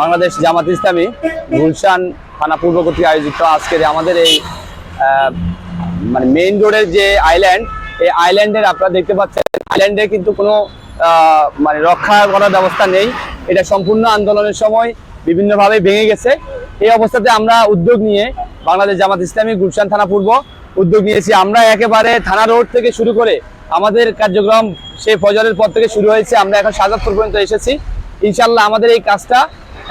বাংলাদেশ জামাত ইসলামী গুলশান থানা পূর্ব কর্তৃক আয়োজিত আজকের আমাদের এই মানে মেইন রোডের যে আইল্যান্ড এই আইল্যান্ডের আপনারা দেখতে পাচ্ছেন আইল্যান্ডে কিন্তু কোনো মানে রক্ষা করার ব্যবস্থা নেই। এটা সম্পূর্ণ আন্দোলনের সময় বিভিন্নভাবে ভেঙে গেছে। এই অবস্থাতে আমরা উদ্যোগ নিয়ে বাংলাদেশ জামাত ইসলামী গুলশান থানা পূর্ব উদ্যোগ নিয়েছি। আমরা একেবারে থানা রোড থেকে শুরু করে আমাদের কার্যক্রম সেই ফজরের পর থেকে শুরু হয়েছে। আমরা এখন সাজাদপুর পর্যন্ত এসেছি। ইনশাল্লাহ আমাদের এই কাজটা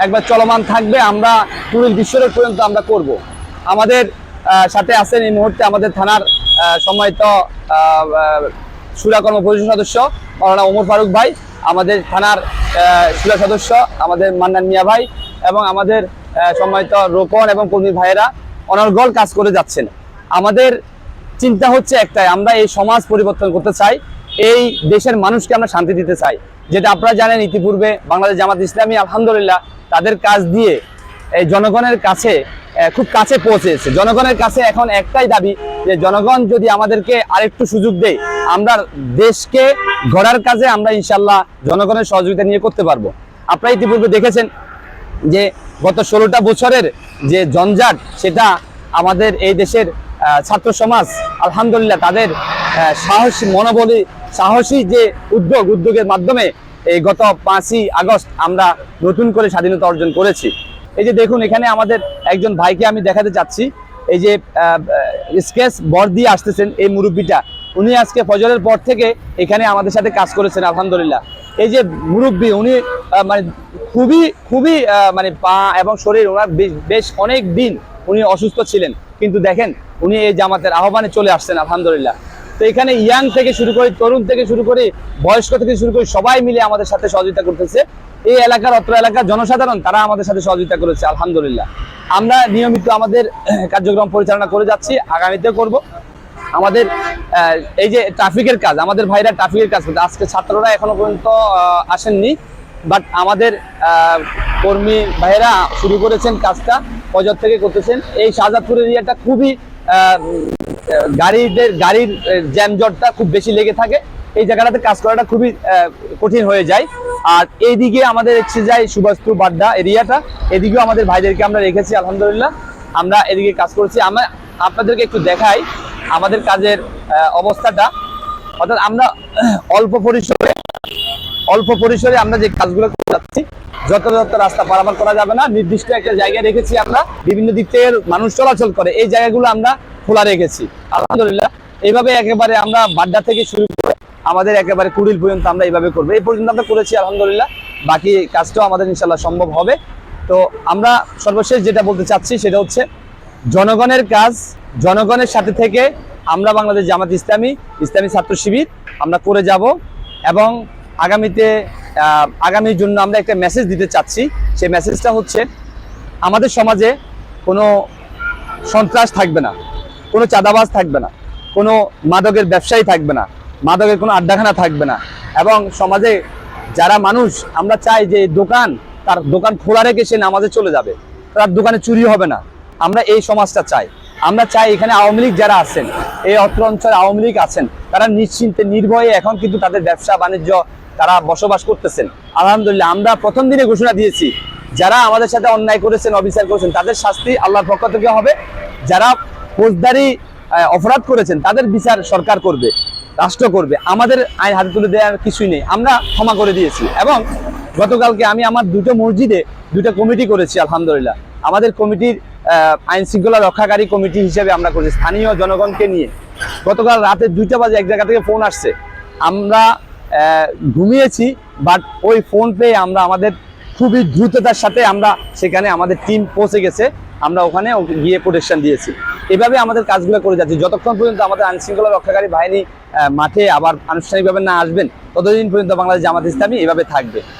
একবার চলমান থাকবে আমরা টুরিল বিশ্ব রোড পর্যন্ত আমরা করব। আমাদের সাথে আছেন এই মুহূর্তে আমাদের থানার সম্মানিত আহ, আহ, সুরা কর্ম পরিষদ সদস্য মৌলানা ওমর ফারুক ভাই আমাদের থানার সুরা সদস্য আমাদের মান্নান মিয়া ভাই এবং আমাদের সম্মানিত রোপণ এবং কর্মী ভাইয়েরা অনর্গল কাজ করে যাচ্ছেন। আমাদের চিন্তা হচ্ছে একটাই আমরা এই সমাজ পরিবর্তন করতে চাই এই দেশের মানুষকে আমরা শান্তি দিতে চাই। যেটা আপনারা জানেন ইতিপূর্বে বাংলাদেশ জামাত ইসলামী আলহামদুলিল্লাহ তাদের কাজ দিয়ে, এই জনগণের কাছে খুব কাছে পৌঁছেছে। জনগণের কাছে এখন একটাই দাবি যে, জনগণ যদি আমাদেরকে আরেকটু সুযোগ দেয়, আমরা দেশকে গড়ার কাজে আমরা ইনশাল্লাহ জনগণের সহযোগিতা নিয়ে করতে পারব। আপনারা ইতিপূর্বে দেখেছেন যে, গত ষোলোটা বছরের যে জঞ্জাট, সেটা আমাদের এই দেশের ছাত্র সমাজ, আলহামদুলিল্লাহ তাদের সাহসী, মনোবলী, সাহসী যে উদ্যোগ, উদ্যোগের মাধ্যমে এই গত পাঁচই আগস্ট আমরা নতুন করে স্বাধীনতা অর্জন করেছি। এই যে দেখুন, এখানে আমাদের একজন ভাইকে আমি দেখাতে চাচ্ছি। এই যে স্কেচ বর দিয়ে আসতেছেন এই মুরব্বিটা। উনি আজকে ফজরের পর থেকে এখানে আমাদের সাথে কাজ করেছেন, আলহামদুলিল্লাহ। এই যে মুরব্বী, উনি মানে খুবই খুবই মানে পা এবং শরীর ওনার বেশ অনেক দিন উনি অসুস্থ ছিলেন। কিন্তু দেখেন, উনি এই জামাতের আহ্বানে চলে আসছেন, আলহামদুলিল্লাহ। তো এখানে ইয়াং থেকে শুরু করে, তরুণ থেকে শুরু করে, বয়স্ক থেকে শুরু করে সবাই মিলে আমাদের সাথে সহযোগিতা করতেছে। এই এলাকার অত্র এলাকার জনসাধারণ, তারা আমাদের সাথে সহযোগিতা করেছে, আলহামদুলিল্লাহ। আমরা নিয়মিত আমাদের কার্যক্রম পরিচালনা করে যাচ্ছি, আগামীতে করব। আমাদের এই যে ট্রাফিকের কাজ, আমাদের ভাইরা ট্রাফিকের কাজ করতে আজকে ছাত্ররা এখনও পর্যন্ত আসেননি, বাট আমাদের কর্মী ভাইয়েরা শুরু করেছেন কাজটা ফজর থেকে করতেছেন। এই শাহজাদপুর এরিয়াটা খুবই গাড়িদের, গাড়ির জ্যামজটটা খুব বেশি লেগে থাকে। এই জায়গাটাতে কাজ করাটা খুবই কঠিন হয়ে যায়। আর এইদিকে আমাদের এসে যায় সুভাষপুর বাড্ডা এরিয়াটা, এদিকেও আমাদের ভাইদেরকে আমরা রেখেছি, আলহামদুলিল্লাহ। আমরা এদিকে কাজ করছি। আমরা আপনাদেরকে একটু দেখাই আমাদের কাজের অবস্থাটা। অর্থাৎ আমরা অল্প পরিসরে অল্প পরিসরে আমরা যে কাজগুলো যাচ্ছি, যত রাস্তা পারাপার করা যাবে না, নির্দিষ্ট একটা জায়গায় রেখেছি আমরা, বিভিন্ন দিক থেকে মানুষ চলাচল করে, এই জায়গাগুলো আমরা খোলা রেখেছি। আলহামদুলিল্লাহ, এইভাবে একেবারে আমরা বাড্ডা থেকে শুরু করে আমাদের একেবারে কুড়িল পর্যন্ত আমরা এইভাবে করব। এই পর্যন্ত আমরা করেছি, আলহামদুলিল্লাহ। বাকি কাজটাও আমাদের ইনশাল্লাহ সম্ভব হবে। তো আমরা সর্বশেষ যেটা বলতে চাচ্ছি সেটা হচ্ছে, জনগণের কাজ, জনগণের সাথে থেকে আমরা বাংলাদেশ জামাত ইসলামী ইসলামী ছাত্র শিবির, আমরা করে যাব। এবং আগামীতে আগামীর জন্য আমরা একটা মেসেজ দিতে চাচ্ছি। সেই মেসেজটা হচ্ছে, আমাদের সমাজে কোনো সন্ত্রাস থাকবে না, কোনো চাঁদাবাজ থাকবে না, কোনো মাদকের ব্যবসায়ী থাকবে না, মাদকের কোনো আড্ডাখানা থাকবে না। এবং সমাজে যারা মানুষ, আমরা চাই যে দোকান, তার দোকান খোলা রেখে সে নামাজে চলে যাবে, তার দোকানে চুরি হবে না। আমরা এই সমাজটা চাই। আমরা চাই এখানে আওয়ামী লীগ যারা আছেন, এই অত্র অঞ্চলে আওয়ামী লীগ আছেন, তারা নিশ্চিন্তে, নির্ভয়ে এখন কিন্তু তাদের ব্যবসা বাণিজ্য তারা বসবাস করতেছেন। আলহামদুলিল্লাহ, আমরা প্রথম দিনে ঘোষণা দিয়েছি, যারা আমাদের সাথে অন্যায় করেছেন, অবিচার করেছেন, তাদের শাস্তি আল্লাহর পক্ষ থেকে হবে। যারা ফৌজদারি অপরাধ করেছেন, তাদের বিচার সরকার করবে, রাষ্ট্র করবে। আমাদের আইন হাতে তুলে দেওয়ার কিছুই নেই, আমরা ক্ষমা করে দিয়েছি। এবং গতকালকে আমি আমার দুটো মসজিদে দুটো কমিটি করেছি, আলহামদুলিল্লাহ। আমাদের কমিটির আইন শৃঙ্খলা রক্ষাকারী কমিটি হিসেবে আমরা করেছি। স্থানীয় জনগণকে নিয়ে গতকাল রাতে দুইটা বাজে এক জায়গা থেকে ফোন আসছে। আমরা ঘুমিয়েছি বাট ওই ফোন পেয়ে আমরা আমাদের খুবই দ্রুততার সাথে আমরা সেখানে আমাদের টিম পৌঁছে গেছে। আমরা ওখানে গিয়ে প্রোটেকশন দিয়েছি। এভাবে আমাদের কাজগুলো করে যাচ্ছি। যতক্ষণ পর্যন্ত আমাদের আইন শৃঙ্খলা রক্ষাকারী বাহিনী মাঠে আবার আনুষ্ঠানিকভাবে না আসবেন, ততদিন পর্যন্ত বাংলাদেশ জামাত ইসলামী এভাবে থাকবে।